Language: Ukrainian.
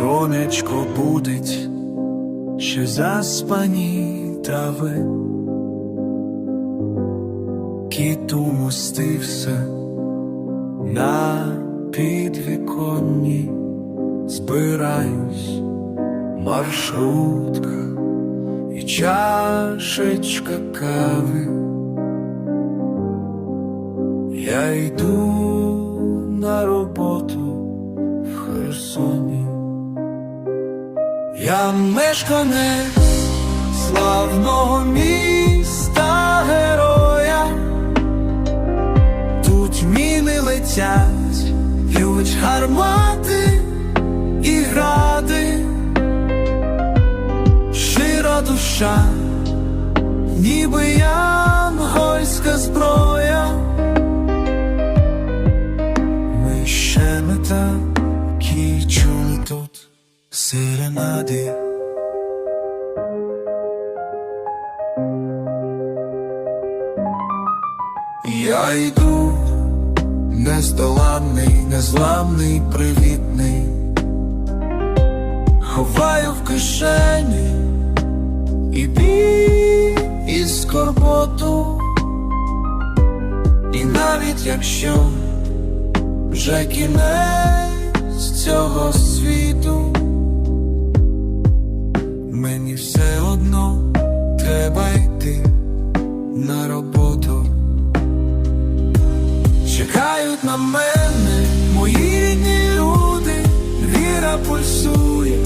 Сонечко будить, ще заспані трави. Кіт умостився на підвіконні, збираюсь, маршрутка і чашечка кави. Я йду на роботу в Херсоні. Я мешканець славного міста героя. Тут міни летять, б'ють гармати і гради, щира душа, ніби янгольська зброя. Ми ще не такі чули тут серенади. Я йду нездоланний, незламний, привітний, ховаю в кишені і біль, і скорботу, і навіть якщо вже кінець цього світу, Чекають на мене. Мої рідні люди, віра пульсує